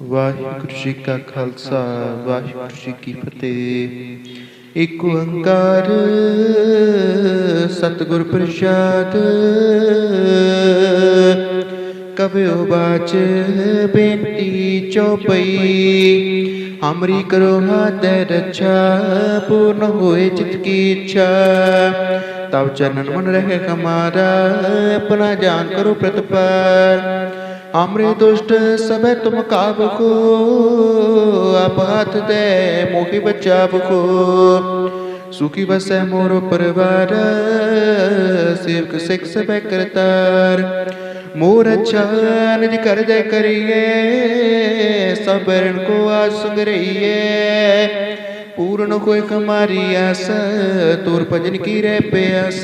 ਵਾਹਿਗੁਰੂ ਜੀ ਕਾ ਖਾਲਸਾ ਵਾਹਿਗੁਰੂ ਜੀ ਕੀ ਫਤਿਹ ਇੱਕ ਓੰਕਾਰ ਸਤਿਗੁਰ ਪ੍ਰਸਾਦ ਕਬਿਓ ਬਾਚ ਬੇਨਤੀ ਚੋਪਈ ਹਮਰੀ ਕਰੋ ਹਾਥ ਰੱਛਾ ਪੂਰਨ ਹੋਏ ਚਿਤ ਕੀ ਇੱਛਾ ਤਬ ਚਰਨ ਮਨ ਰਹੇ ਹਮਾਰਾ ਆਪਣਾ ਜਾਨ ਕਰੋ ਪ੍ਰਤਪਾਰ हमरे दुष्ट सब तुम काब को आप हाथ दे, मोहि बचाव को सुखी बसै मोरो परिवार, सेवक सिख सब करतार। मोर अच्छा निज कर दे करिए, सबको आज सुंग रहिए पूर्ण कोई हमारी आस, तोर भजन की रे प्यास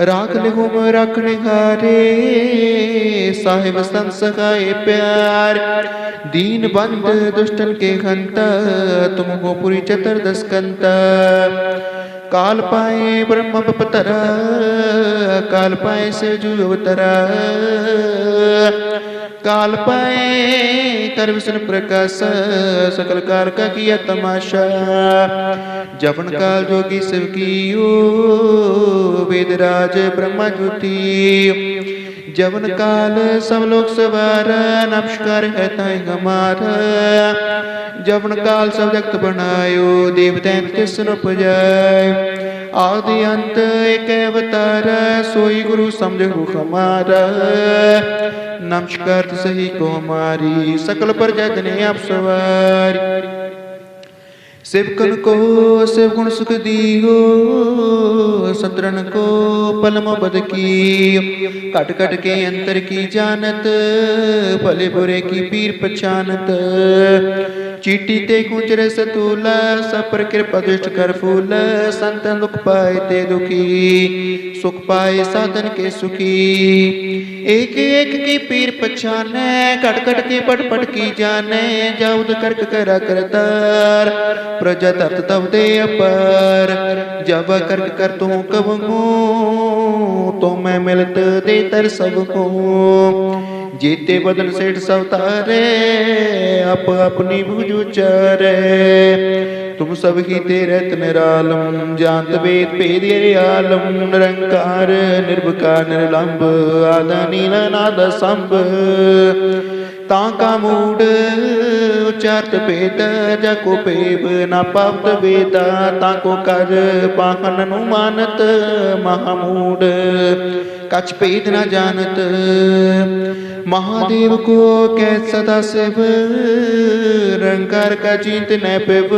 राख लिहुम रखने हारे साहिब संत सखाए प्यार। दीन बंद, दुष्टन के हंता तुमको पूरी चतुर्दश कंता। काल पाए ब्रह्म पतरा काल पाए से जू काल पाए विष्णु प्रकाश सकल कार का किया तमाशा। जपन काल जोगी शिव कियो वेदराज ब्रह्मा ज्योति। जवन काल सब लोग सवार नमस्कार है ताई हमारा। जवन काल सब जगत बनायो देवदैत के सुन उपजाय आदि अंत एक अवतार सोई गुरु समझो हमारा नमस्कार सही को हमारी सकल पर जगने आप सवार सेवकन को सेव गुण सुख दियो सतरन को पलम बद की कट कट के अंतर की जानत भले बुरे की पीर पहचानत चीटी ते कुंजर सतूला सब पर कृपा दुष्ट कर फूल संतन दुख पाए ते दुखी सुख पाए साधन के सुखी एक एक की पीर पहचाने कट कट के पट पट की जाने जाउद करक करा करतार प्रजा तत तब दे अपर जब करक कर तू कब तो मैं मिलत दे तर सबको जीते बदन सेठ सवतारे अप अपनी भुज उचारे तुम सब ही तेरे निरालम जानत वेद भेद ये आलम निरंकार निर्विकार निर्लंब आदा नील नाद संभ ताका मूड उच्चारत भेद जको पेब ना पावत वेदा ताको कर पाहन नु मानत महामूड कछ भेद न जानत महादेव को कै सदा शिव रंकार का चिंत न पिब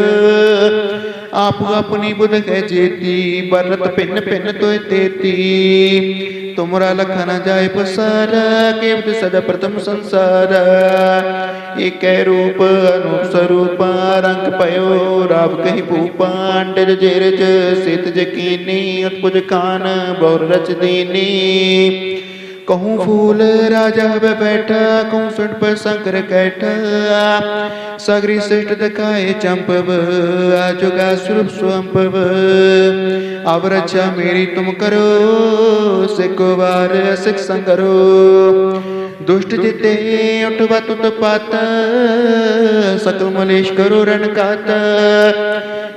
आप अपनी बुध है जेती, बरत पिन पिन तो तेती तुमरा लखन जाय पसार केवट सदा प्रथम संसार। एक रूप, अनूप स्वरूप, रंग पयो, राव कही भूपांडर जेरज, सित जकीनी उत्पुज खान बौर रच दीनी। कहूँ फूल राजा ब बैठा कहूँ सुट पर शंकर कैठा। सगरी श्रेष्ठ दिखाए चंपव आजुगा स्वरूप स्वंपव। अब रक्षा मेरी तुम करो सिको बार सिख संगरो। दुष्ट जिते उठवा तुत पात सकल मलेश करो रण कात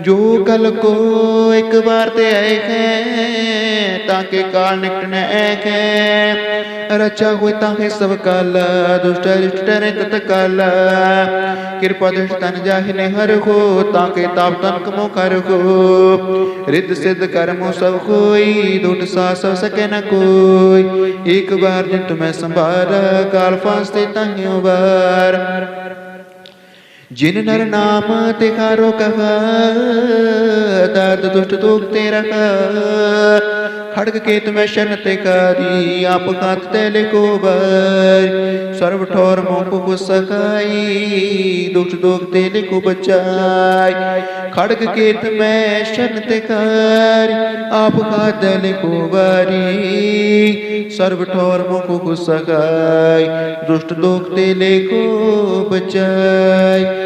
जो कल को एक बार ते आए हैं ताके काल निकट न है रचा हुए ताके सब काल दुष्ट दुष्ट ने तत्काल कृपा दुष्ट तन जाहिने हर हो ताके ताप तन कमो कर हो रिद्ध सिद्ध कर्मो सब कोई दुट सा सब सके न कोई एक बार जिन तुम्हें संभार काल फांस ते ताहियों बार जिन नर नाम तिखारो कहा दर्द दुष्ट दुख ते रखा खड़ग केत में शन तिकारी आप खात तेले को बर सर्व ठोर मोको को सकाई दुष्ट दुख तेले को बचाई खड़ग केत में शन तिकार आप खात तेले को बारी सर्व ठोर मोको को सकाई दुष्ट दुख तेले को बचाई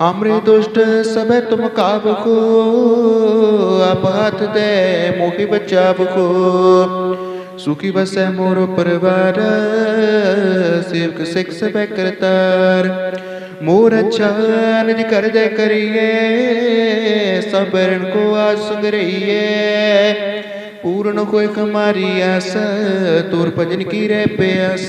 हमरे दुष्ट सब तुम काब को आपात दे मोहि बचाव को सुखी बसे मोर परिवार, सेवक सिख सब करतार। मोर अच्छा निज कर दे करिए, सब रण को आज संग रहिए पूर्ण कोई हमारी आस, तोर भजन की रे प्यास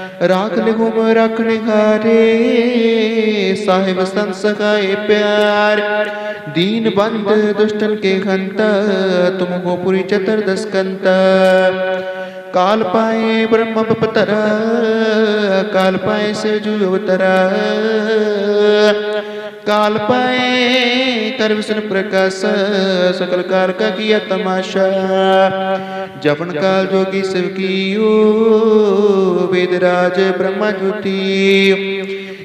राख लिहुम रख निखारे साहिब संत सखाए प्यार। दीन बंद, दुष्टन के खंत तुम हो पुरी चतुर्दश कंत। काल पाए ब्रह्म पतरा काल पाए से जू काल पाए कर विष्ण प्रकाश सकल कार का किया तमाशा। जपन काल जोगी शिव की वेदराज ब्रह्मा ज्योति।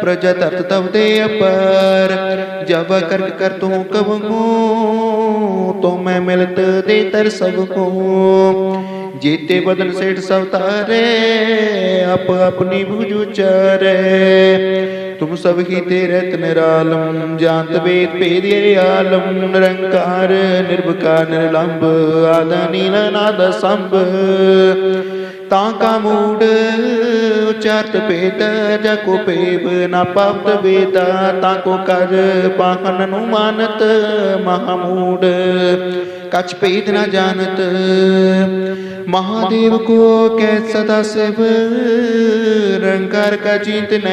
प्रजा तत तब दे अपर जब करक कर तू कब तो मैं मिलत दे तर सबको जीते बदन सेठ सवतारे अप अपनी भुज उचारे तुम सब ही तेरे निरालम जानत वेद भेद ये आलम निरंकार निर्विकार निर्लंब आदा नील नाद संभ ताका मूड उचारत भेद, जको पेब ना पावत वेदा, ताको कर पाहन नु मानत महामूड। कछ भेद न जानत, महादेव को कै सदा रंकार का चिंत न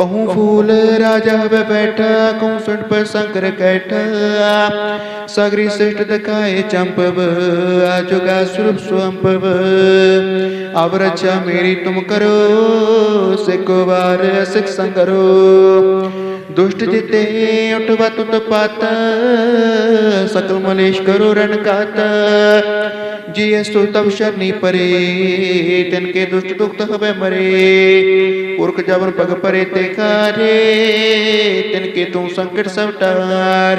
कहूँ फूल राजा वे बैठा कहूँ सुट पर शंकर कैठा सगरी श्रेष्ठ दखाए चंपव आजुगा स्वरूप स्वंपव अब रक्षा मेरी तुम करो सिको बार सिख संगरो दुष्ट जिते उठवा तुत पाता, सकल मलेश करो रण काता। जिय सो तब शरणी परे, तिनके दुष्ट दुख हवे मरे। पुरख जवन पग परे ते कारे, तिनके तू संकट सब टार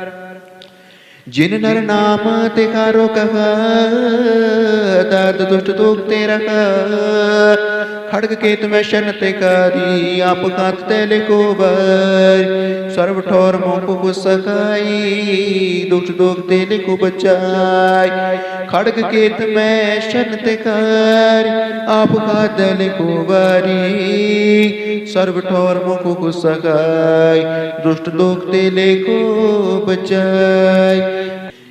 जिन नर नाम तिकारो कहा दर्द दुष्ट तोकते तेरा ਤੇ ਖੜਗ ਕੇ ਤੁਮੈ ਸ਼ਨ ਤੇ ਕਾਰੀ, ਆਪ ਖਾਤ ਤੇ ਲਿਖੋ ਵਰ। ਸਰਬ ਠੋਰ ਮੋਹ ਕੋ ਸਕਾਈ ਦੁਸ਼ਟ ਦੋਖ ਤੇ ਲਿਖੋ ਬਚਾਈ। ਖੜਗ ਕੇ ਤੁਮੈ ਸ਼ਨ ਤੇ ਕਾਰੀ, ਆਪ ਖਾਤ ਤੇ ਲਿਖੋ ਵਾਰੀ। ਸਰਬ ਠੋਰ ਮੋਹ ਕੋ ਸਕਾਈ ਦੁਸ਼ਟ ਦੋਖ ਤੇ ਲਿਖੋ ਬਚਾਈ।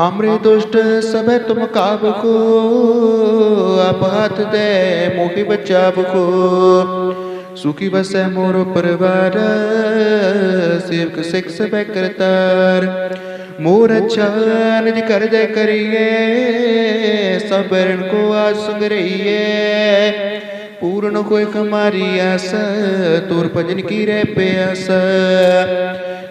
ਹਮਰੇ ਦੁਸ਼ਟ ਸਭੇ ਤੁਮ ਕਾਬ ਕੋ ਆਪ ਹੱਥ ਦੇ ਮੋਹਿ ਬਚਾਵ ਕੋ ਸੁਖੀ ਵਸੈ ਮੋਰ ਪਰਵਾਰ ਸੇਵਕ ਸਿੱਖ ਸਭੈ ਕਰਤਾਰ ਮੋਰ ਅੱਛਾ ਨਿਜ ਕਰ ਦੇ ਕਰੀਏ ਸਬਰਨ ਕੋ ਆਸ ਸੰਗਰਈਏ ਪੂਰਨ ਹੋਏ ਕਮਾਰੀ ਆਸ ਤੁਰ ਭਜਨ ਕੀ ਰਹਿ ਪਿਆਸ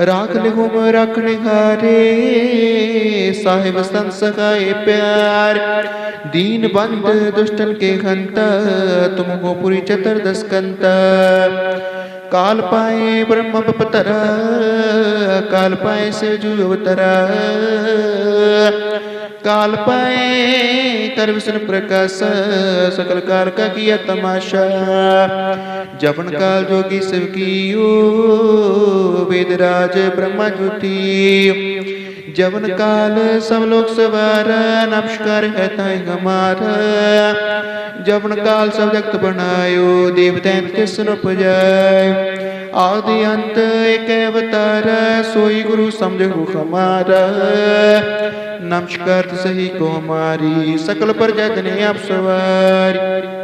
राख लिहुम रखने हारे। साहिब संत सखाए प्यार। दीन बंद, दुष्टन के हंता तुम हो पुरी चतुर्दश कंता। काल पाए ब्रह्म पतरा काल पाए से जू अवतरा काल पाए कर विष्णु प्रकाश, सकल कार का किया तमाशा। जपन काल जोगी शिव कियो वेदराज ब्रह्मा ज्योति। जवन काल सब लोग सवार, नमस्कार है ताई हमारा। जवन काल सब जगत बनायो देवता किसन उपजाय आदि अंत एक अवतार सोई गुरु समझो हमारा नमस्कार सही को हमारी सकल प्रजा जने आप सवारी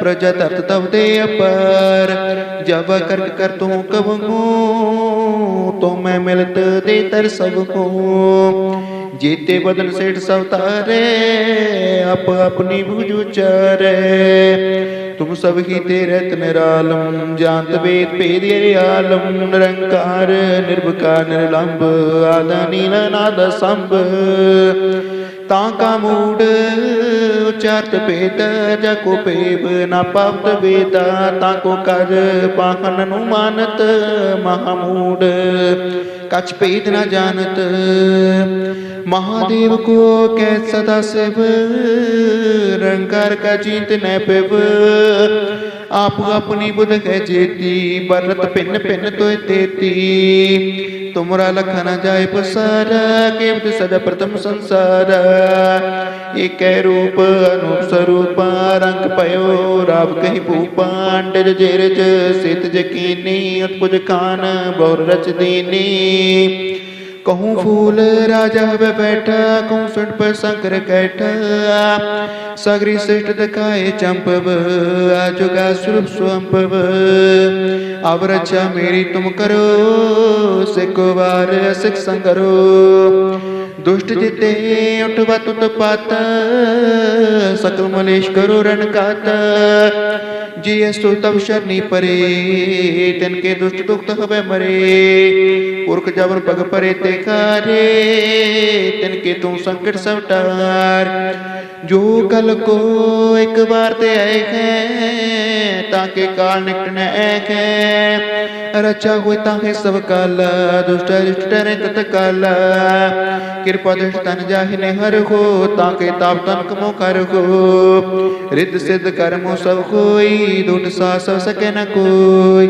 प्रजा तत तब दे अपर। जब करक कर तू कबू तो मैं मिलत दे तर सबको जीते बदन सेठ सवतारे अप अपनी भुज उचारे। तुम सब ही तेरे निरालम जानत वेद भेद आलम। निरंकार, निर्भकार, निर्लंब आदा नील, नाद संभ ਤਾਂ ਕਾ ਮੂੜ ਉਚਾਰਤ ਭੇਦ ਜਾ ਕੋ ਪੇਵ ਨਾ ਪਾਵਤ ਵੇਦਾ ਤਾਂ ਕੋ ਕਰ ਪਾਹਨ ਨੂੰ ਮਾਨਤ ਮਹਾਮੂੜ ਕਛ ਭੇਦ ਨਾ ਜਾਣਤ महादेव को कै सदा शिव रंकार का जीत न पिव आप अपनी बुध कै जेती बरत पिन पिन तो तेती। तुमरा लखन जाय पसार केवट सदा प्रथम संसार। एक रूप, अनूप स्वरूप, रंग पयो, राव कही भूपांड जेरज, सित जकीनी, उत्पुज खान बहुर रच दीनी। कहूँ फूल राजा वे बैठा, कहूँ सुन पर शंकर कैठा। सगरी श्रेष्ठ दिखाए चंपव आजुगा स्वरूप स्वंपव अब रक्षा मेरी तुम करो सिको बार सिख संगरो। दुष्ट जिते उठवा तुत पात सकल मलेश करो रण कात जी सो तब शरणी परे, तिनके दुष्ट दुख हवे मरे। पुरख जबर पग परे ते कारे तिनके तू संकट सब टार जो कल को एक बार ते आए हैं, ताके काल निकट न ऐक है। रचा हुए ताके सब काल, दुष्ट रिष्ट डरे तत काल कृपा दृष्ट तन जाहिने हर हो, ताके ताप तन कमो कर हो। रिद्ध सिद्ध कर्मो सब कोई दुट सा सब सके न कोई।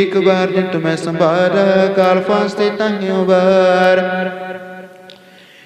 एक बार जिन तुम्हें संभारा काल फांसते ताहियों बार।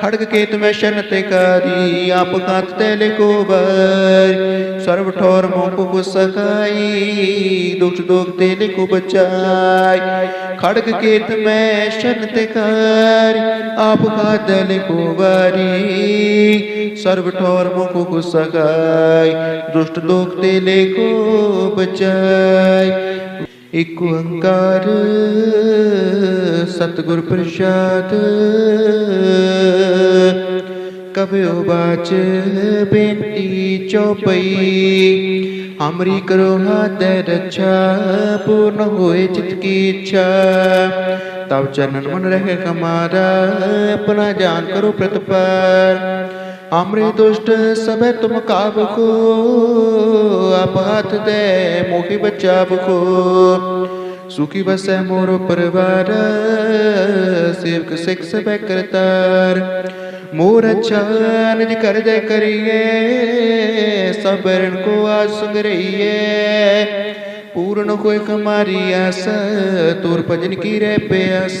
खड़ग केत में शन तिकारी आप कात को बर सर्व ठोर मोह को सखाई दुष्ट दुख तेले को बचाई। खड़ग केत में शन तिकारी आप कात को बारी सर्व ठोर मुख को सगाई दुष्ट दुख तेले को बचाई। एक ओंकार, सतगुर प्रसाद। कबियो बाच बेटी चौपई, हमरी करो हाथ रक्षा, पूर्ण होए चित की इच्छा। तब चरण मन रहे हमारा, अपना जान करो प्रतिपा हमरे दुष्ट सब तुम काब को आप हाथ दे मोहि बचाव को सुखी बसे मोरो परिवार, सेवक सिख सब करतार। मोर अच्छा निज कर दे करिए, सबको आज संग रहिए। पूर्ण कोई हमारी आस, तोर भजन की रे प्यास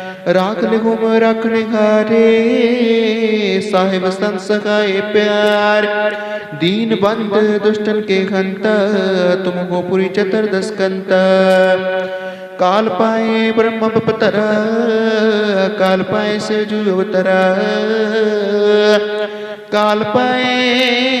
राख लिहुम रखने हारे। साहिब सखाए प्यार। दीन बंद, दुष्टन के हंता तुम हो पुरी चतुर्दश कंता काल पाए ब्रह्म पतरा काल पाए से जो अवतरा। काल पाए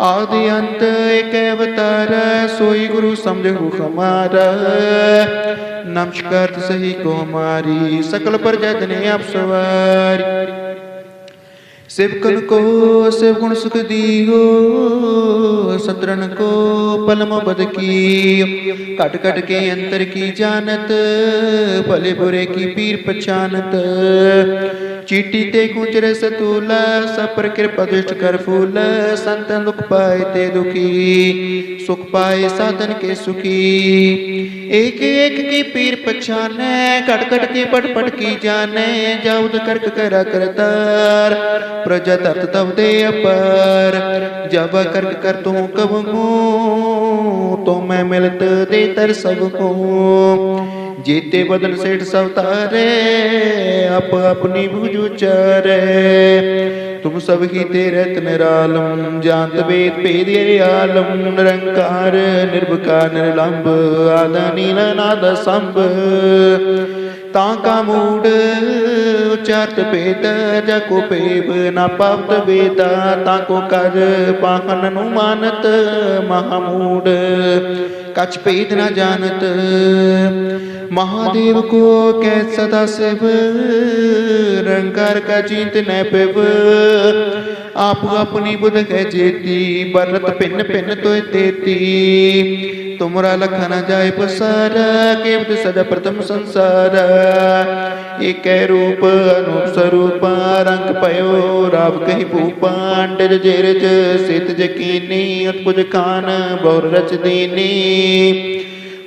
आदि अंत एक अवतार सोई गुरु समझो हमारा नमस्कार सही को हमारी सकल प्रजा जने आप सवार सेवकन को सेव गुण सुख दियो सत्रन को पलम बद की कट कट के अंतर की जानत, भले बुरे की पीर पछानत। चीटी ते कुंचर सतूला, सपर कृपा दुष्ट कर फूल संतन दुख पाए ते दुखी, सुख पाए साधन के सुखी। एक एक की पीर पछाने, कट कट के पट पट की जाने जाउद करक करा करतार। प्रजा तत तब दे अपर जब करक कर तू कब तो मैं मिलत दे तर सबको जीते बदन सेठ सब तारे अप अपनी भुज उचारे तुम सब ही तेरे निरालम जानत वेद भेद आलम निरंकार निर्भकार निर्लंब आदा नील नाद संभ ताका मूड उच्चारत भेद जको पेब न पवत वेदा, ताको कर पाहन नु मानत, महामूड। कछ भेद न जानत, महादेव को कै सदा शिव रंकार का जीत न पिव। आप अपनी बुध कह चेती, बरत पिन पिन तो देती। तुमरा लखन जाए पसार केवल सदा प्रथम संसार। एक रूप, अनूप स्वरूप, रंग पयो, राव कही भूपांड जेरज सित जकीनी उत्पुज खान बहुर रच दीनी।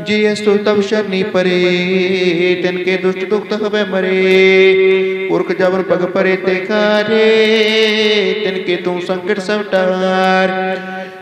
जी अस्तु तब शनि परे, तिनके दुष्ट दुख हवे मरे। पुरख जबर पग परे ते कारे तिनके तू संकट सब टार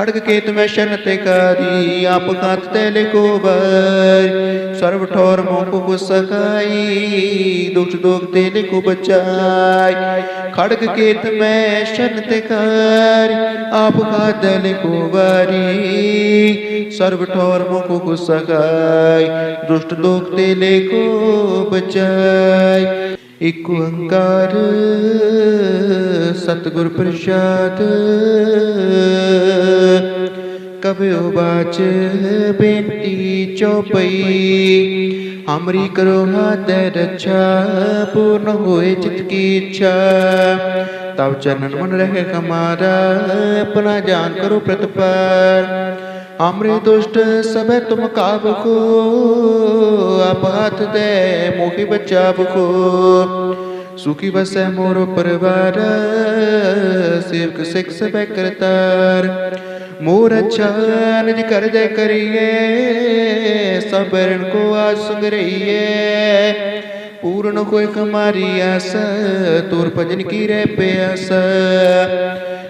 खड़ग केत में शन तिकारी आप खात तेले को बर सर्व ठोर मोह को सकाई दुष्ट दुख तेले को बचाई खड़ग केत में शन तिकारी आप खात तेले को बारी सर्व ठोर मुख को सगाई दुष्ट दुख तेले को बचाई ਇਕ ਓੰਕਾਰ, ਸਤਿਗੁਰ ਪ੍ਰਸਾਦ। ਕਬਿਓ ਬਾਚ ਬੇਨਤੀ ਚੋਪਈ ਹਮਰੀ ਕਰੋ ਹਾਤ ਰੱਛਾ, ਪੂਰਨ ਹੋਏ ਚਿਤ ਕੀ ਇੱਛਾ। ਤਬ ਚਨਨ ਮਨ ਰਹਿ ਕਮਾਰਾ, ਆਪਣਾ ਜਾਨ ਕਰੋ ਪ੍ਰਤਪਾਰ हमरे दुष्ट सब तुम काब को आप हाथ दे मोहि बचाव को सुखी बसै मोरो परिवार, सेवक सिख सब करतार। मोर अच्छा निज कर दे करिए, सब रण को आज रहिए। पूर्ण कोई हमारी आस, तोर भजन की रे प्यास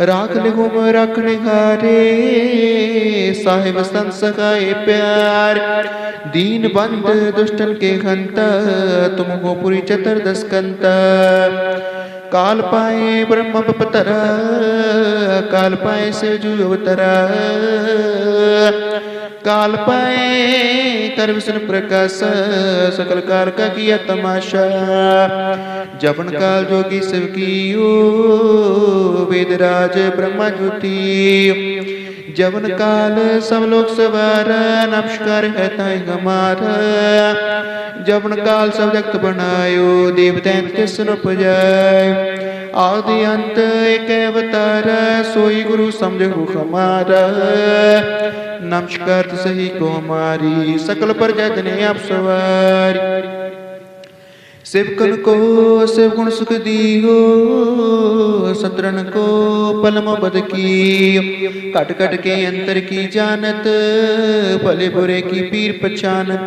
राख लिहुम रखने हारे साहिब संत सखाए प्यार। दीन बंद, दुष्टन के हंता तुम हो पुरी चतुर्दश कंता। काल पाए ब्रह्म पतरा काल पाए से जू काल पाए विष्णु प्रकाश सकल कार का किया तमाशा। जपन काल जोगी शिव कियो वेदराज ब्रह्मा ज्योति। जवन काल सब लोग सवारा नमस्कार है ताई हमारा। जवन काल सब जगत बनायो देवदैत के सुन उपजाय आदि अंत एक अवतार सोई गुरु समझो हमारा नमस्कार सही को हमारी सकल पर जने आप सवारी सेवकन को सेव गुण सुख दियो सत्रन को पलम बद की कट कट के अंतर की जानत भले बुरे की पीर पहचानत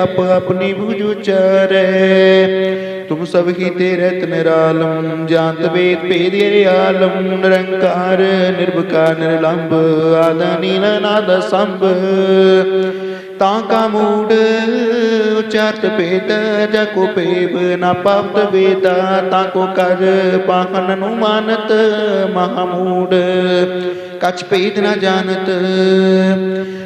ਆਪ ਆਪਣੀ ਬੁਝ ਉਚਾਰੈ। ਤੁਮ ਸਭ ਕੀ ਤੇ ਰਤ ਨਿਰਾਲਮ ਜਾਤ ਵੇਦ ਭੇਦ ਆਲਮ, ਨਿਰੰਕਾਰ, ਨਿਰਭਕਾਰ, ਨਿਰਲੰਭ, ਆਦਿ ਨੀਲ ਨਾਦ ਸੰਭ। ਤਾਂ ਕਾ ਮੂੜ, ਉਚਾਰਤ ਭੇਦ, ਜਾ ਕੋ ਭੇਬ ਨਾ ਪਾਪਤ ਵੇਦਾ, ਤਾਂ ਕੋ ਕਰ ਪਾਹਨ ਨੂੰ ਮਾਨਤ ਮਹਾ ਮੂੜ ਕਛ ਭੇਦ ਨਾ ਜਾਣਤ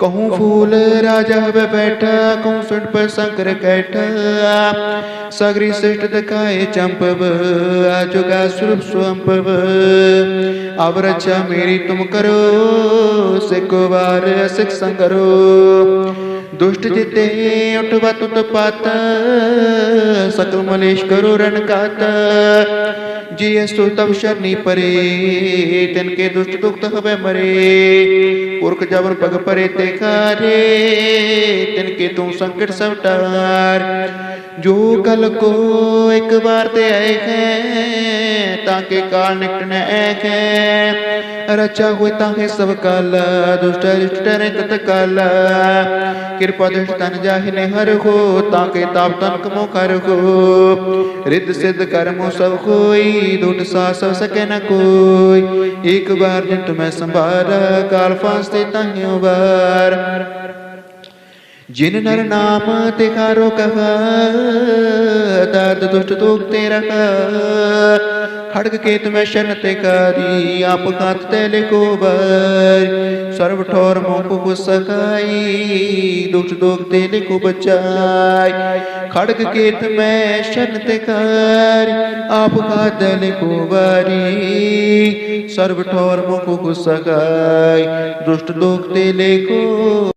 कहूँ फूल राजा वे बैठा, कहूँ सुट पर शंकर कैठा। सगरी श्रेष्ठ दखाए चंपव आजुगा स्वरूप स्वंपव। अब रक्षा मेरी तुम करो सिको बार सिख संगरो दुष्ट जिते उठवा तुत पाता, सकल मलेश करो रण कात जी अस्तु तब शरणी परे, तिनके दुष्ट दुख हवे मरे। पुरख जबर पग परे ते खारे तिनके तू संकट सब टार जो कल को एक बार ते आए हैं, ताके काल निकट न है। रचा हुए ताके सब काल, दुष्ट रिष्ट डरे तत काल। कृपा दुष्ट तन जाहिने हर हो, ताके ताप तन कमो कर हो। रिद्ध सिद्ध कर्मो सब कोई दुट सा सब सके न कोई। एक बार जित मैं संभारा काल फांसते ताहियों बार। जिन नर नाम तिकारो कहा, दर्द दुष्ट दुख तेरा खड़ग केत में शन तिकारी आप खात तेले को बर सर्व ठोर मोह को सकाई, दुष्ट दुख तेले को बचाई खड़ग केत में शन तिकार आप खात तेले को बारी सर्व ठोर मोह को सकाई, दुष्ट दुख तेले को